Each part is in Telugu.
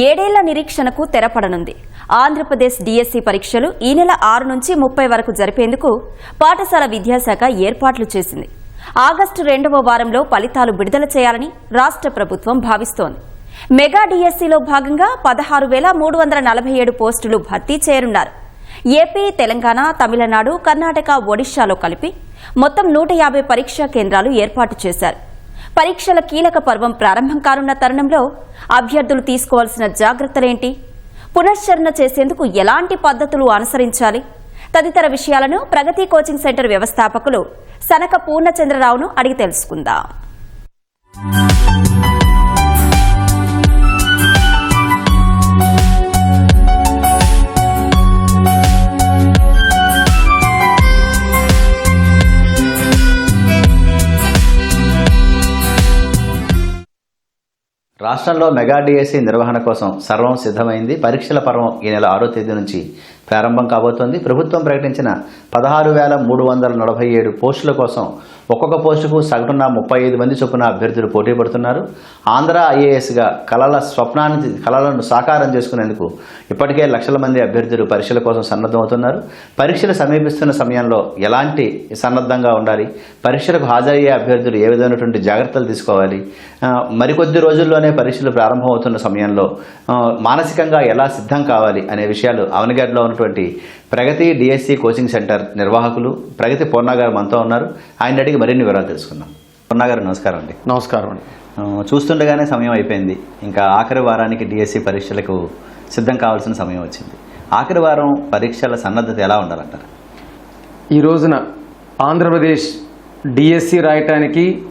ఏడేళ్ళ నిరీక్షణకు తెరపడనుంది. ఆంధ్రప్రదేశ్ డిఎస్సి పరీక్షలు ఈ నెల ఆరు నుంచి ముప్పై వరకు జరిపేందుకు పాఠశాల విద్యాశాఖ ఏర్పాట్లు చేసింది. ఆగస్టు రెండవ వారంలో ఫలితాలు విడుదల చేయాలని రాష్ట్ర ప్రభుత్వం భావిస్తోంది. మెగా డిఎస్సిలో భాగంగా పదహారు వేల మూడు వందల నలభై ఏడు పోస్టులు భర్తీ చేయనున్నారు. ఏపీ తెలంగాణ తమిళనాడు కర్ణాటక ఒడిశాలో కలిపి మొత్తం నూట యాభై పరీక్షా కేంద్రాలు ఏర్పాటు చేశారు. పరీక్షల కీలక పర్వం ప్రారంభం కానున్న తరుణంలో అభ్యర్థులు తీసుకోవాల్సిన జాగ్రత్తలేంటి? పునశ్చరణ చేసేందుకు ఎలాంటి పద్ధతులు అనుసరించాలి? తదితర విషయాలను ప్రగతి కోచింగ్ సెంటర్ వ్యవస్థాపకులు సనక పూర్ణచంద్రరావును అడిగి తెలుసుకుందాం. రాష్ట్రంలో మెగా డిఎస్సి నిర్వహణ కోసం సర్వం సిద్ధమైంది. పరీక్షల పర్వం ఈ నెల ఆరో తేదీ నుంచి ప్రారంభం కాబోతోంది. ప్రభుత్వం ప్రకటించిన పదహారు వేల మూడు వందల నలభై ఏడు పోస్టుల కోసం ఒక్కొక్క పోస్టుకు సగటున ముప్పై ఐదు మంది చొప్పున అభ్యర్థులు పోటీ పడుతున్నారు. ఆంధ్ర ఐఏఎస్గా కళల స్వప్నాన్ని కళలను సాకారం చేసుకునేందుకు ఇప్పటికే లక్షల మంది అభ్యర్థులు పరీక్షల కోసం సన్నద్ధమవుతున్నారు. పరీక్షలు సమీపిస్తున్న సమయంలో ఎలాంటి సన్నద్ధంగా ఉండాలి? పరీక్షలకు హాజరయ్యే అభ్యర్థులు ఏ విధమైనటువంటి జాగ్రత్తలు తీసుకోవాలి? మరికొద్ది రోజుల్లోనే పరీక్షలు ప్రారంభమవుతున్న సమయంలో మానసికంగా ఎలా సిద్ధం కావాలి అనే విషయాలు అవనగడ్లో ఉన్నటువంటి ప్రగతి డిఎస్సి కోచింగ్ సెంటర్ నిర్వాహకులు ప్రగతి పూర్ణ గారు మనతో ఉన్నారు. ఆయన అడిగి మరిన్ని వివరాలు తెలుసుకుందాం. పూర్ణ గారు నమస్కారం అండి. నమస్కారం అండి. చూస్తుండగానే సమయం అయిపోయింది. ఇంకా ఆఖరి వారానికి డిఎస్సి పరీక్షలకు సిద్ధం కావాల్సిన సమయం వచ్చింది. ఆఖరి వారం పరీక్షల సన్నద్ధత ఎలా ఉండాలంటారు? ఈ రోజున ఆంధ్రప్రదేశ్ డిఎస్సి రాయటానికి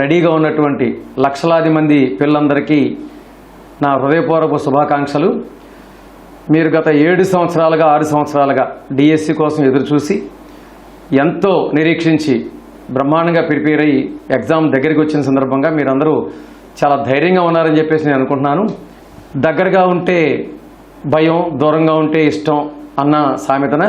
రెడీగా ఉన్నటువంటి లక్షలాది మంది పిల్లలందరికీ నా హృదయపూర్వక శుభాకాంక్షలు. మీరు గత ఏడు సంవత్సరాలుగా ఆరు సంవత్సరాలుగా డిఎస్సి కోసం ఎదురుచూసి ఎంతో నిరీక్షించి బ్రహ్మాండంగా ప్రిపేర్ అయ్యి ఎగ్జామ్ దగ్గరికి వచ్చిన సందర్భంగా మీరందరూ చాలా ధైర్యంగా ఉన్నారని చెప్పేసి నేను అనుకుంటున్నాను. దగ్గరగా ఉంటే భయం దూరంగా ఉంటే ఇష్టం అన్న సామెతన.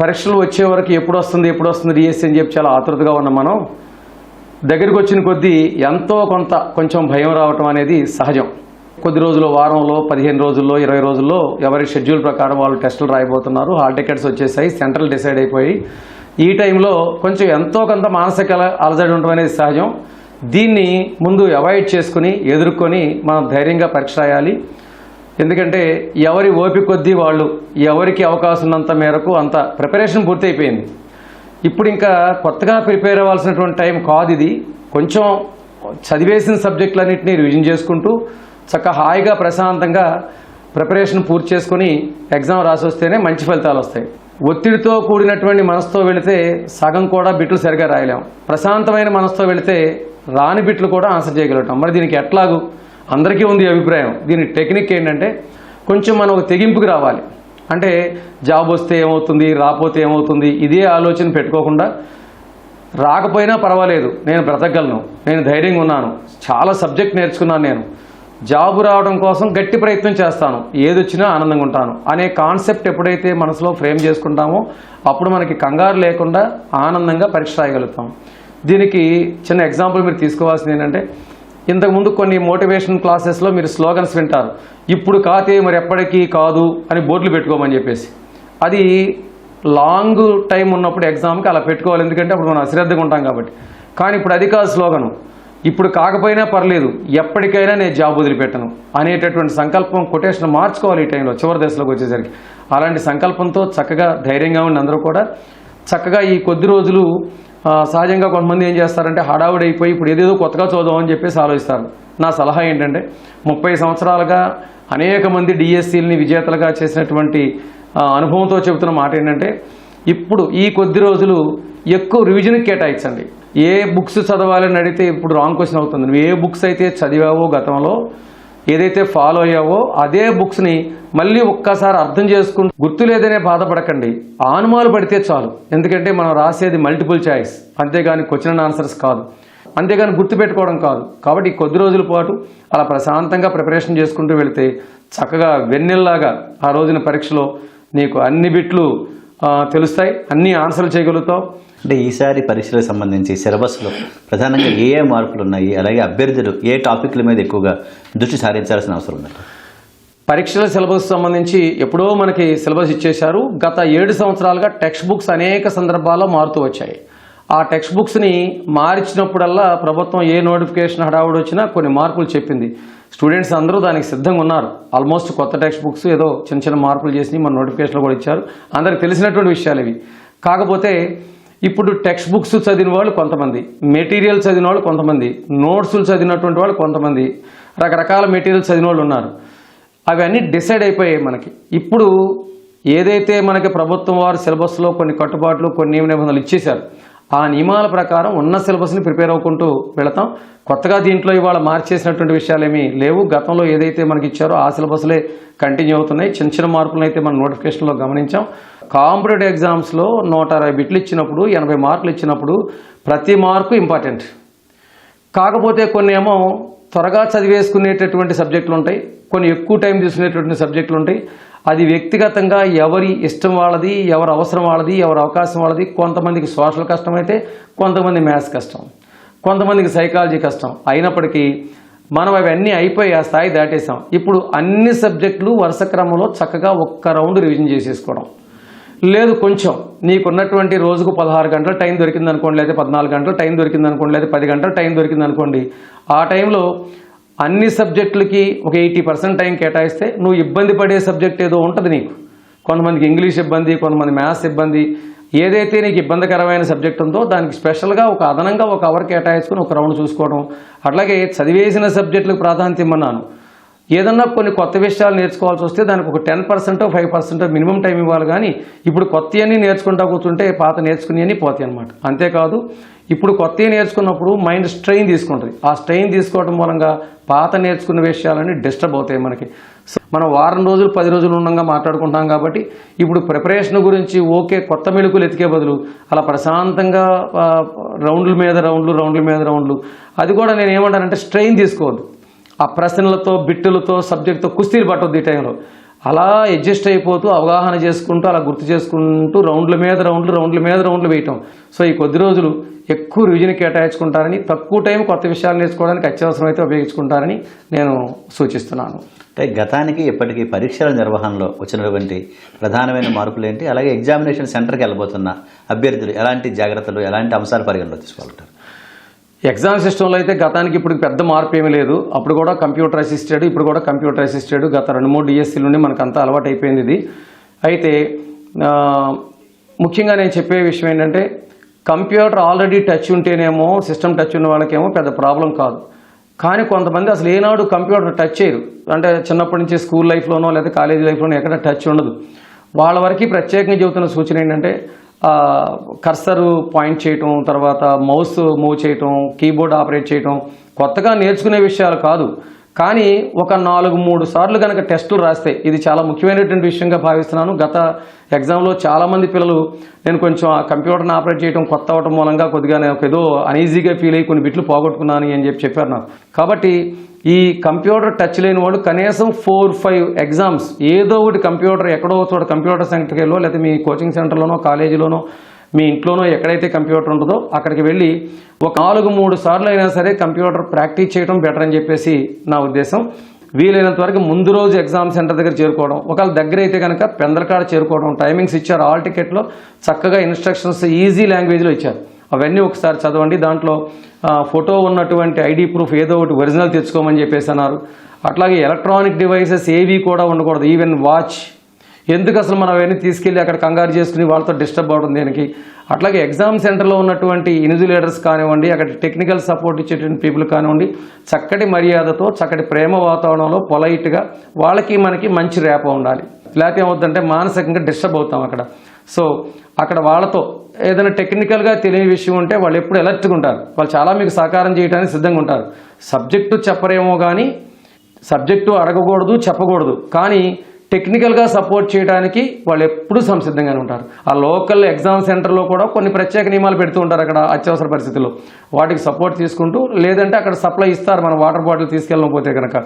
పరీక్షలు వచ్చే వరకు ఎప్పుడు వస్తుంది ఎప్పుడు వస్తుంది డిఎస్సి అని చెప్పి చాలా ఆతృతగా ఉన్న మనం. దగ్గరికి వచ్చిన కొద్దీ ఎంతో కొంత కొంచెం భయం రావటం అనేది సహజం. కొద్ది రోజుల్లో వారంలో పదిహేను రోజుల్లో ఇరవై రోజుల్లో ఎవరి షెడ్యూల్ ప్రకారం వాళ్ళు టెస్టులు రాయబోతున్నారు. హాల్ టికెట్స్ వచ్చేసాయి సెంట్రల్ డిసైడ్ అయిపోయి. ఈ టైంలో కొంచెం ఎంతో కొంత మానసిక అలజడి ఉండడం అనేది సహజం. దీన్ని ముందు అవాయిడ్ చేసుకుని ఎదుర్కొని మనం ధైర్యంగా పరీక్ష రాయాలి. ఎందుకంటే ఎవరి ఓపిక కొద్దీ వాళ్ళు ఎవరికి అవకాశం ఉన్నంత మేరకు అంత ప్రిపరేషన్ పూర్తయిపోయింది. ఇప్పుడు ఇంకా కొత్తగా ప్రిపేర్ అవ్వాల్సినటువంటి టైం కాదు ఇది. కొంచెం చదివేసిన సబ్జెక్టులన్నింటినీ రివిజన్ చేసుకుంటూ చక్కగా హాయిగా ప్రశాంతంగా ప్రిపరేషన్ పూర్తి చేసుకుని ఎగ్జామ్ రాసి వస్తేనే మంచి ఫలితాలు వస్తాయి. ఒత్తిడితో కూడినటువంటి మనసుతో వెళితే సగం కూడా బిట్లు సరిగా రాయలేం. ప్రశాంతమైన మనసుతో వెళితే రాని బిట్లు కూడా ఆన్సర్ చేయగలుగుతాం. మరి దీనికి ఎట్లాగూ? అందరికీ ఉంది అభిప్రాయం. దీని టెక్నిక్ ఏంటంటే కొంచెం మనం ఒక తెగింపుకి రావాలి. అంటే జాబ్ వస్తే ఏమవుతుంది రాకపోతే ఏమవుతుంది ఇదే ఆలోచన పెట్టుకోకుండా రాకపోయినా పర్వాలేదు నేను బ్రతకగలను నేను ధైర్యంగా ఉన్నాను చాలా సబ్జెక్ట్ నేర్చుకున్నాను నేను జాబు రావడం కోసం గట్టి ప్రయత్నం చేస్తాను. ఏది వచ్చినా ఆనందంగా ఉంటాను. అనే కాన్సెప్ట్ ఎప్పుడైతే మనసులో ఫ్రేమ్ చేసుకుంటామో అప్పుడు మనకి కంగారు లేకుండా ఆనందంగా పరీక్ష రాయగలుగుతాం. దీనికి చిన్న ఎగ్జాంపుల్ మీరు తీసుకోవాల్సింది ఏంటంటే ఇంతకుముందు కొన్ని మోటివేషన్ క్లాసెస్లో మీరు స్లోగన్స్ వింటారు. ఇప్పుడు కాతే మరి ఎప్పటికీ కాదు అని బోర్డులు పెట్టుకోమని చెప్పేసి. అది లాంగ్ టైం ఉన్నప్పుడు ఎగ్జామ్కి అలా పెట్టుకోవాలి. ఎందుకంటే అప్పుడు మనం అశ్రద్ధగా ఉంటాం కాబట్టి. కానీ ఇప్పుడు అది కాదు స్లోగను. ఇప్పుడు కాకపోయినా పర్లేదు ఎప్పటికైనా నేను జాబ్ వదిలిపెట్టను అనేటటువంటి సంకల్పం కొటేషన్ మార్చుకోవాలి ఈ టైంలో చివరి దశలోకి వచ్చేసరికి. అలాంటి సంకల్పంతో చక్కగా ధైర్యంగా ఉండి అందరూ కూడా చక్కగా ఈ కొద్ది రోజులు సహజంగా కొంతమంది ఏం చేస్తారంటే హడావుడి అయిపోయి ఇప్పుడు ఏదేదో కొత్తగా చూద్దామని చెప్పేసి ఆలోచిస్తారు. నా సలహా ఏంటంటే ముప్పై సంవత్సరాలుగా అనేక మంది డిఎస్సీలని విజేతలుగా చేసినటువంటి అనుభవంతో చెబుతున్న మాట ఏంటంటే ఇప్పుడు ఈ కొద్ది రోజులు ఎక్కువ రివిజన్కి కేటాయించండి. ఏ బుక్స్ చదవాలని అడిగితే ఇప్పుడు రాంగ్ క్వశ్చన్ అవుతుంది. నువ్వు ఏ బుక్స్ అయితే చదివావో గతంలో ఏదైతే ఫాలో అయ్యావో అదే బుక్స్ని మళ్ళీ ఒక్కసారి అర్థం చేసుకుంటూ గుర్తు లేదనే బాధపడకండి. ఆనుమాలు పడితే చాలు. ఎందుకంటే మనం రాసేది మల్టిపుల్ చాయిస్ అంతేగాని క్వశ్చన్ ఆన్సర్స్ కాదు. అంతేగాని గుర్తుపెట్టుకోవడం కాదు. కాబట్టి కొద్ది రోజుల పాటు అలా ప్రశాంతంగా ప్రిపరేషన్ చేసుకుంటూ వెళితే చక్కగా వెన్నెల్లాగా ఆ రోజున పరీక్షలో నీకు అన్ని బిట్లు తెలుస్తాయి. అన్ని ఆన్సర్లు చేయగలుగుతావు. అంటే ఈసారి పరీక్షలకు సంబంధించి సిలబస్లో ప్రధానంగా ఏ ఏ మార్పులు ఉన్నాయి అలాగే అభ్యర్థులు ఏ టాపిక్ల మీద ఎక్కువగా దృష్టి సారించాల్సిన అవసరం ఉంది? పరీక్షల సిలబస్ సంబంధించి ఎప్పుడో మనకి సిలబస్ ఇచ్చేశారు. గత ఏడు సంవత్సరాలుగా టెక్స్ట్ బుక్స్ అనేక సందర్భాల్లో మారుతూ వచ్చాయి. ఆ టెక్స్ట్ బుక్స్ని మార్చినప్పుడల్లా ప్రభుత్వం ఏ నోటిఫికేషన్ హడావుడు వచ్చినా కొన్ని మార్పులు చెప్పింది. స్టూడెంట్స్ అందరూ దానికి సిద్ధంగా ఉన్నారు. ఆల్మోస్ట్ కొత్త టెక్స్ట్ బుక్స్ ఏదో చిన్న చిన్న మార్పులు చేసి మన నోటిఫికేషన్లో కూడా ఇచ్చారు. అందరికి తెలిసినటువంటి విషయాలు ఇవి. కాకపోతే ఇప్పుడు టెక్స్ట్ బుక్స్ చదివిన వాళ్ళు కొంతమంది మెటీరియల్ చదివిన వాళ్ళు కొంతమంది నోట్స్లు చదివినటువంటి వాళ్ళు కొంతమంది రకరకాల మెటీరియల్ చదివిన వాళ్ళు ఉన్నారు. అవన్నీ డిసైడ్ అయిపోయాయి మనకి. ఇప్పుడు ఏదైతే మనకి ప్రభుత్వం వారు సిలబస్లో కొన్ని కట్టుబాట్లు కొన్ని నియమ నిబంధనలు ఇచ్చేశారు ఆ నియమాల ప్రకారం ఉన్న సిలబస్ని ప్రిపేర్ అవ్వకుంటూ వెళతాం. కొత్తగా దీంట్లో ఇవాళ మార్చేసినటువంటి విషయాలు ఏమీ లేవు. గతంలో ఏదైతే మనకి ఇచ్చారో ఆ సిలబస్లే కంటిన్యూ అవుతున్నాయి. చిన్న చిన్న మార్పులను అయితే మనం నోటిఫికేషన్లో గమనించాం. కాంపిటేటివ్ ఎగ్జామ్స్లో నూట అరవై బిట్లు ఇచ్చినప్పుడు ఎనభై మార్కులు ఇచ్చినప్పుడు ప్రతి మార్కు ఇంపార్టెంట్. కాకపోతే కొన్ని ఏమో త్వరగా చదివేసుకునేటటువంటి సబ్జెక్టులు ఉంటాయి కొన్ని ఎక్కువ టైం తీసుకునేటటువంటి సబ్జెక్టులు ఉంటాయి. అది వ్యక్తిగతంగా ఎవరి ఇష్టం వాళ్ళది ఎవరి అవసరం వాళ్ళది ఎవరి అవకాశం వాళ్ళది కొంతమందికి సోషల్ కష్టం అయితే కొంతమంది మ్యాథ్స్ కష్టం కొంతమందికి సైకాలజీ కష్టం. అయినప్పటికీ మనం అవన్నీ అయిపోయి ఆ స్థాయి దాటేసాం ఇప్పుడు అన్ని సబ్జెక్టులు వరుస క్రమంలో చక్కగా ఒక్క రౌండ్ రివిజన్ చేసేసుకోవడం. లేదు కొంచెం. నీకున్నటువంటి రోజుకు పదహారు గంటల టైం దొరికింది అనుకోండి లేదా పద్నాలుగు గంటల టైం దొరికింది అనుకోండి లేదా పది గంటల టైం దొరికింది అనుకోండి ఆ టైంలో అన్ని సబ్జెక్టులకి ఒక ఎయిటీ పర్సెంట్ టైం కేటాయిస్తే నువ్వు ఇబ్బంది పడే సబ్జెక్ట్ ఏదో ఉంటుంది నీకు. కొంతమందికి ఇంగ్లీష్ ఇబ్బంది కొంతమంది మ్యాథ్స్ ఇబ్బంది. ఏదైతే నీకు ఇబ్బందికరమైన సబ్జెక్ట్ ఉందో దానికి స్పెషల్గా ఒక అదనంగా ఒక అవర్ కేటాయించుకుని ఒక రౌండ్ చూసుకోవడం. అట్లాగే చదివేసిన సబ్జెక్టులకు ప్రాధాన్యత ఇమ్మన్నాను. ఏదన్నా కొన్ని కొత్త విషయాలు నేర్చుకోవాల్సి వస్తే దానికి ఒక ten percent five percent minimum time ఇవ్వాలి కానీ ఇప్పుడు కొత్త అన్నీ నేర్చుకుంటా కూర్చుంటే పాత నేర్చుకుని అని పోతాయి అనమాట అంతేకాదు ఇప్పుడు కొత్త నేర్చుకున్నప్పుడు మైండ్ స్ట్రెయిన్ తీసుకుంటుంది. ఆ స్ట్రెయిన్ తీసుకోవడం మూలంగా పాత నేర్చుకున్న విషయాలన్నీ డిస్టర్బ్ అవుతాయి మనకి. సో మనం వారం రోజులు పది రోజులు ఉండగా మాట్లాడుకుంటాం కాబట్టి ఇప్పుడు ప్రిపరేషన్ గురించి ఓకే కొత్త మెళుకులు ఎతికే బదులు అలా ప్రశాంతంగా రౌండ్ల మీద రౌండ్లు రౌండ్ల మీద రౌండ్లు. అది కూడా నేను ఏమంటానంటే స్ట్రెయిన్ తీసుకోవద్దు. ఆ ప్రశ్నలతో బిట్టులతో సబ్జెక్ట్తో కుస్తీలు పట్టొద్దు ఈ టైంలో. అలా అడ్జస్ట్ అయిపోతూ అవగాహన చేసుకుంటూ అలా గుర్తు చేసుకుంటూ రౌండ్ల మీద రౌండ్లు రౌండ్ల మీద రౌండ్లు వేయటం. సో ఈ కొద్ది రోజులు ఎక్కువ రివిజన్ కేటాయించుకుంటారని తక్కువ టైం కొత్త విషయాలు నేర్చుకోవడానికి అత్యవసరమైతే ఉపయోగించుకుంటారని నేను సూచిస్తున్నాను. అంటే గతానికి ఇప్పటికీ పరీక్షల నిర్వహణలో వచ్చినటువంటి ప్రధానమైన మార్పులు ఏంటి అలాగే ఎగ్జామినేషన్ సెంటర్కి వెళ్ళబోతున్న అభ్యర్థులు ఎలాంటి జాగ్రత్తలు ఎలాంటి అంశాలు పరిగణలో తీసుకోవాలంటారు ఎగ్జామ్ సిస్టంలో అయితే గతానికి ఇప్పుడు పెద్ద మార్పు ఏమీ లేదు. అప్పుడు కూడా కంప్యూటర్ అసిస్టెడ్ ఇప్పుడు కూడా కంప్యూటర్ అసిస్టెడ్. గత రెండు మూడు డిఎస్సీ నుండి మనకు అంతా అలవాటు అయిపోయింది ఇది. అయితే ముఖ్యంగా నేను చెప్పే విషయం ఏంటంటే కంప్యూటర్ ఆల్రెడీ టచ్ ఉంటేనేమో సిస్టమ్ టచ్ ఉన్న వాళ్ళకేమో పెద్ద ప్రాబ్లం కాదు. కానీ కొంతమంది అసలు ఏనాడు కంప్యూటర్ టచ్ చేయరు. అంటే చిన్నప్పటి నుంచి స్కూల్ లైఫ్లోనో లేదా కాలేజ్ లైఫ్లోనో ఎక్కడ టచ్ ఉండదు. వాళ్ళ వరకు ప్రత్యేకంగా చెబుతున్న సూచన ఏంటంటే కర్సరు పాయింట్ చేయటం తర్వాత మౌస్ మూవ్ చేయటం కీబోర్డ్ ఆపరేట్ చేయటం కొత్తగా నేర్చుకునే విషయాలు కాదు. కానీ ఒక నాలుగు మూడు సార్లు కనుక టెస్టులు రాస్తే ఇది చాలా ముఖ్యమైనటువంటి విషయంగా భావిస్తున్నాను. గత ఎగ్జామ్లో చాలామంది పిల్లలు నేను కొంచెం ఆ కంప్యూటర్ని ఆపరేట్ చేయడం కొత్త అవటం మూలంగా కొద్దిగా నేను ఏదో అనీజీగా ఫీల్ అయ్యి కొన్ని బిట్లు పోగొట్టుకున్నాను అని చెప్పి చెప్పారు నాకు. కాబట్టి ఈ కంప్యూటర్ టచ్ లేని వాడు కనీసం ఫోర్ ఫైవ్ ఎగ్జామ్స్ ఏదో ఒకటి కంప్యూటర్ ఎక్కడో చోట కంప్యూటర్ సెంటర్కి వెళ్ళో లేకపోతే మీ కోచింగ్ సెంటర్లోనో కాలేజీలోనో మీ ఇంట్లోనో ఎక్కడైతే కంప్యూటర్ ఉంటుందో అక్కడికి వెళ్ళి ఒక నాలుగు మూడు సార్లు అయినా సరే కంప్యూటర్ ప్రాక్టీస్ చేయడం బెటర్ అని చెప్పేసి నా ఉద్దేశం. వీలైనంత వరకు ముందు రోజు ఎగ్జామ్ సెంటర్ దగ్గర చేరుకోవడం. ఒకవేళ దగ్గర అయితే కనుక పెందలకాడ చేరుకోవడం టైమింగ్స్ ఇచ్చారు. ఆల్ టికెట్లో చక్కగా ఇన్స్ట్రక్షన్స్ ఈజీ లాంగ్వేజ్లో ఇచ్చారు. అవన్నీ ఒకసారి చదవండి. దాంట్లో ఫోటో ఉన్నటువంటి ఐడి ప్రూఫ్ ఏదో ఒకటి ఒరిజినల్ తెచ్చుకోమని చెప్పేసి అన్నారు. అట్లాగే ఎలక్ట్రానిక్ డివైసెస్ ఏవి కూడా ఉండకూడదు. ఈవెన్ వాచ్ ఎందుకు అసలు మనం అవన్నీ తీసుకెళ్ళి అక్కడ కంగారు చేసుకుని వాళ్ళతో డిస్టర్బ్ అవడం దేనికి? అట్లాగే ఎగ్జామ్ సెంటర్లో ఉన్నటువంటి ఇన్సులేటర్స్ కానివ్వండి అక్కడ టెక్నికల్ సపోర్ట్ ఇచ్చేటువంటి పీపుల్ కానివ్వండి చక్కటి మర్యాదతో చక్కటి ప్రేమ వాతావరణంలో పొలైట్గా వాళ్ళకి మనకి మంచి రేప ఉండాలి. లేకపోతే ఏమవుతుందంటే మానసికంగా డిస్టర్బ్ అవుతాం అక్కడ. సో అక్కడ వాళ్ళతో ఏదైనా టెక్నికల్గా తెలియని విషయం ఉంటే వాళ్ళు ఎప్పుడు ఎలర్ట్గా ఉంటారు. వాళ్ళు చాలా మీకు సహకారం చేయడానికి సిద్ధంగా ఉంటారు. సబ్జెక్టు చెప్పరేమో కానీ సబ్జెక్టు అడగకూడదు చెప్పకూడదు. కానీ టెక్నికల్గా సపోర్ట్ చేయడానికి వాళ్ళు ఎప్పుడూ సంసిద్ధంగానే ఉంటారు. ఆ లోకల్ ఎగ్జామ్ సెంటర్లో కూడా కొన్ని ప్రత్యేక నియమాలు పెడుతూ ఉంటారు అక్కడ అత్యవసర పరిస్థితుల్లో. వాటికి సపోర్ట్ తీసుకుంటూ లేదంటే అక్కడ సప్లై ఇస్తారు మనం వాటర్ బాటిల్ తీసుకెళ్ళకపోతే కనుక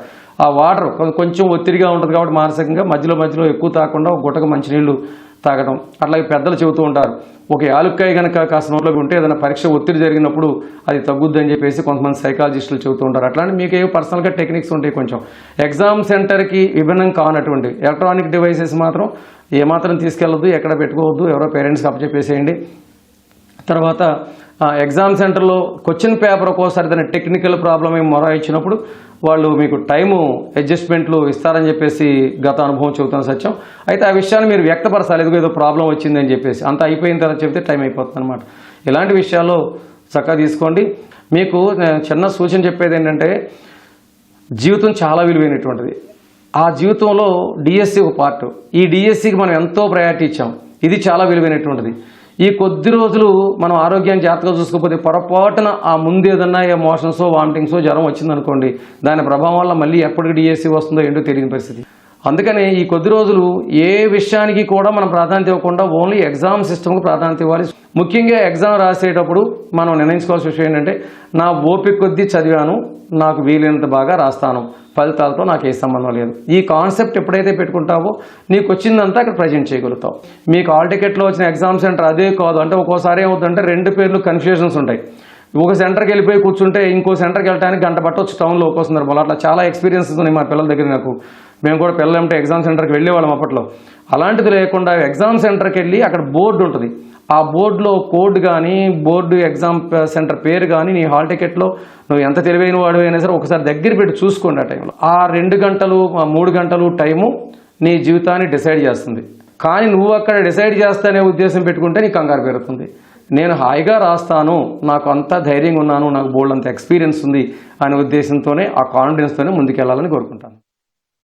ఆ వాటర్ కొంచెం ఒత్తిడిగా ఉంటుంది కాబట్టి మానసికంగా మధ్యలో మధ్యలో ఎక్కువ తాకుండా ఒక గుట్టకు మంచినీళ్ళు తాగడం అట్లాగే పెద్దలు చెబుతూ ఉంటారు ఒక యాలుక్కాయ కనుక కాస్త నోట్లోకి ఉంటే ఏదైనా పరీక్ష ఒత్తిడి జరిగినప్పుడు అది తగ్గుద్ది అని చెప్పేసి కొంతమంది సైకాలజిస్టులు చెబుతూ ఉంటారు. అట్లాంటి మీకు ఏవో పర్సనల్గా టెక్నిక్స్ ఉంటాయి కొంచెం. ఎగ్జామ్ సెంటర్కి విభిన్నం కానటువంటి ఎలక్ట్రానిక్ డివైసెస్ మాత్రం ఏమాత్రం తీసుకెళ్ళొద్దు ఎక్కడ పెట్టుకోవద్దు ఎవరో పేరెంట్స్కి అప్పచెప్పేసేయండి. తర్వాత ఆ, ఎగ్జామ్ సెంటర్లో క్వశ్చన్ పేపర్ ఒక్కోసారి దాని టెక్నికల్ ప్రాబ్లం ఏమి మొర ఇచ్చినప్పుడు వాళ్ళు మీకు టైము అడ్జస్ట్మెంట్లు ఇస్తారని చెప్పేసి గత అనుభవం చెబుతున్న సత్యం. అయితే ఆ విషయాన్ని మీరు వ్యక్తపరచాలి. ఎదుగు ఏదో ప్రాబ్లం వచ్చిందని చెప్పేసి. అంత అయిపోయిన తర్వాత చెప్తే టైం అయిపోతుంది అనమాట ఇలాంటి విషయాల్లో చక్కగా తీసుకోండి. మీకు చిన్న సూచన చెప్పేది ఏంటంటే జీవితం చాలా విలువైనటువంటిది. ఆ జీవితంలో డిఎస్సి ఒక పార్ట్ ఈ డిఎస్సికి మనం ఎంతో ప్రయారిటీ ఇచ్చాం. ఇది చాలా విలువైనటువంటిది. ఈ కొద్ది రోజులు మనం ఆరోగ్యాన్ని జాగ్రత్తగా చూసుకోకపోతే పొరపాటున ఆ ముందు ఏదన్నా ఎమోషన్స్ వామిటింగ్స్ జ్వరం వచ్చిందనుకోండి దాని ప్రభావం వల్ల మళ్ళీ ఎప్పటికి డిఎస్సి వస్తుందో ఏంటో తెలియని పరిస్థితి. అందుకని ఈ కొద్ది రోజులు ఏ విషయానికి కూడా మనం ప్రాధాన్యత ఇవ్వకుండా ఓన్లీ ఎగ్జామ్ సిస్టమ్కి ప్రాధాన్యత ఇవ్వాలి. ముఖ్యంగా ఎగ్జామ్ రాసేటప్పుడు మనం నిర్ణయించుకోవాల్సిన విషయం ఏంటంటే నా ఓపిక కొద్దీ చదివాను నాకు వీలైనంత బాగా రాస్తాను. ఫలితాలతో నాకు ఏ సంబంధం లేదు. ఈ కాన్సెప్ట్ ఎప్పుడైతే పెట్టుకుంటావో నీకు వచ్చిందంతా అక్కడ ప్రజెంట్ చేయగలుగుతావు. మీకు ఆల్ టికెట్లో వచ్చిన ఎగ్జామ్ సెంటర్ అదే కాదు. అంటే ఒక్కోసారి ఏమవుతుందంటే రెండు పేర్లు కన్ఫ్యూజన్స్ ఉంటాయి. ఒక సెంటర్కి వెళ్ళిపోయి కూర్చుంటే ఇంకో సెంటర్కి వెళ్ళడానికి గంట పట్టొచ్చు. టౌన్లో ఒక్కో సందర్భంలో. అట్లా చాలా ఎక్స్పీరియన్సెస్ ఉన్నాయి మా పిల్లల దగ్గర నాకు. మేము కూడా పిల్లలంటే ఎగ్జామ్ సెంటర్కి వెళ్ళేవాళ్ళం అప్పట్లో. అలాంటిది లేకుండా ఎగ్జామ్ సెంటర్కి వెళ్ళి అక్కడ బోర్డు ఉంటుంది. ఆ బోర్డులో కోడ్ కానీ బోర్డు ఎగ్జామ్ సెంటర్ పేరు కానీ నీ హాల్ టికెట్లో నువ్వు ఎంత తెలివైన వాడు అయినా సరే ఒకసారి దగ్గర పెట్టి చూసుకోండి ఆ టైంలో. ఆ రెండు గంటలు మూడు గంటలు టైము నీ జీవితాన్ని డిసైడ్ చేస్తుంది. కానీ నువ్వు అక్కడ డిసైడ్ చేస్తానే ఉద్దేశం పెట్టుకుంటే నీకు కంగారు పెరుగుతుంది. నేను హాయిగా రాస్తాను నాకు అంత ధైర్యంగా ఉన్నాను నాకు బోల్డ్ అంత ఎక్స్పీరియన్స్ ఉంది అనే ఉద్దేశంతోనే ఆ కాన్ఫిడెన్స్తోనే ముందుకెళ్ళాలని కోరుకుంటాను.